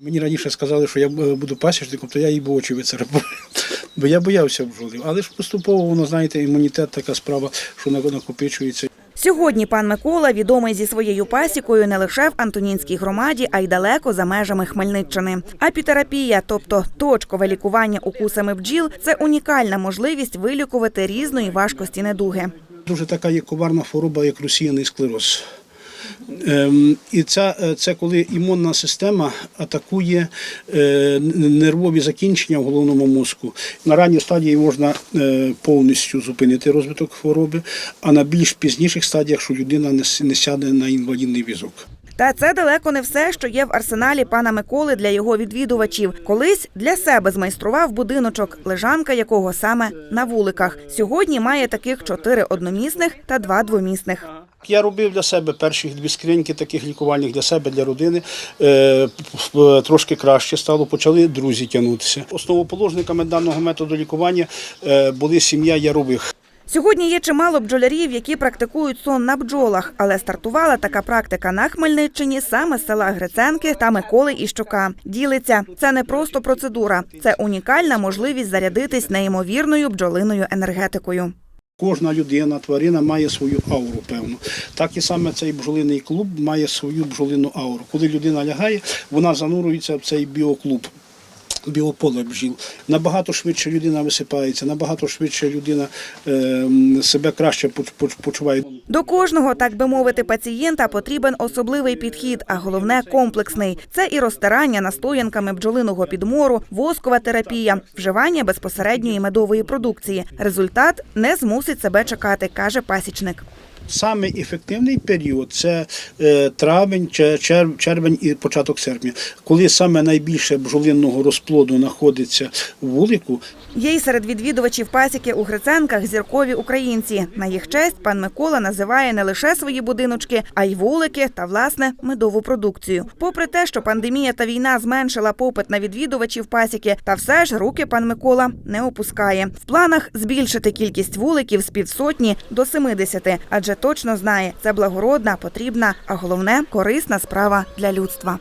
Мені раніше сказали, що я е, буду пасічником, то я би очі вицарапав. Бо я боявся бджолів. Але ж поступово воно, знаєте, імунітет така справа, що на- накопичується. Сьогодні пан Микола відомий зі своєю пасікою не лише в Антонінській громаді, а й далеко за межами Хмельниччини. Апітерапія, тобто точкове лікування укусами бджіл, це унікальна можливість вилікувати різної важкості недуги. Дуже така є коварна хвороба, як росіяний склероз. Ем, і це, е, це коли імунна система атакує е, нервові закінчення в головному мозку. На ранній стадії можна е, повністю зупинити розвиток хвороби, а на більш пізніших стадіях, що людина не сяде на інвалідний візок. Та це далеко не все, що є в арсеналі пана Миколи для його відвідувачів. Колись для себе змайстрував будиночок, лежанка якого саме на вуликах. Сьогодні має таких чотири одномісних та два двомісних. Я робив для себе перші дві скриньки таких лікувальних для себе, для родини. Е, Трошки краще стало, почали друзі тягнутися. Основоположниками даного методу лікування е, були сім'я Ярових. Сьогодні є чимало бджолярів, які практикують сон на бджолах, але стартувала така практика на Хмельниччині саме з села Гриценки та Миколи Іщука. Ділиться це не просто процедура, це унікальна можливість зарядитись неймовірною бджолиною енергетикою. Кожна людина, тварина має свою ауру, певно. Так і саме цей бджолиний клуб має свою бджолину ауру. Коли людина лягає, вона занурюється в цей біоклуб. Біополе бджіл. Набагато швидше людина висипається, набагато швидше людина е, себе краще поч- поч- почуває. До кожного, так би мовити, пацієнта потрібен особливий підхід, а головне комплексний. Це і розтирання настоянками бджолиного підмору, воскова терапія, вживання безпосередньої медової продукції. Результат не змусить себе чекати, каже пасічник. Самий ефективний період це е, травень, че- чер- червень і початок серпня, коли саме найбільше бджолинного розплоду знаходиться в вулику. Є й серед відвідувачів пасіки у Гриценках зіркові українці. На їх честь пан Микола називає не лише свої будиночки, а й вулики та власне медову продукцію. Попри те, що пандемія та війна зменшила попит на відвідувачів пасіки, та все ж руки пан Микола не опускає. В планах збільшити кількість вуликів з півсотні до 70, адже точно знає, це благородна, потрібна, а головне корисна справа для людства.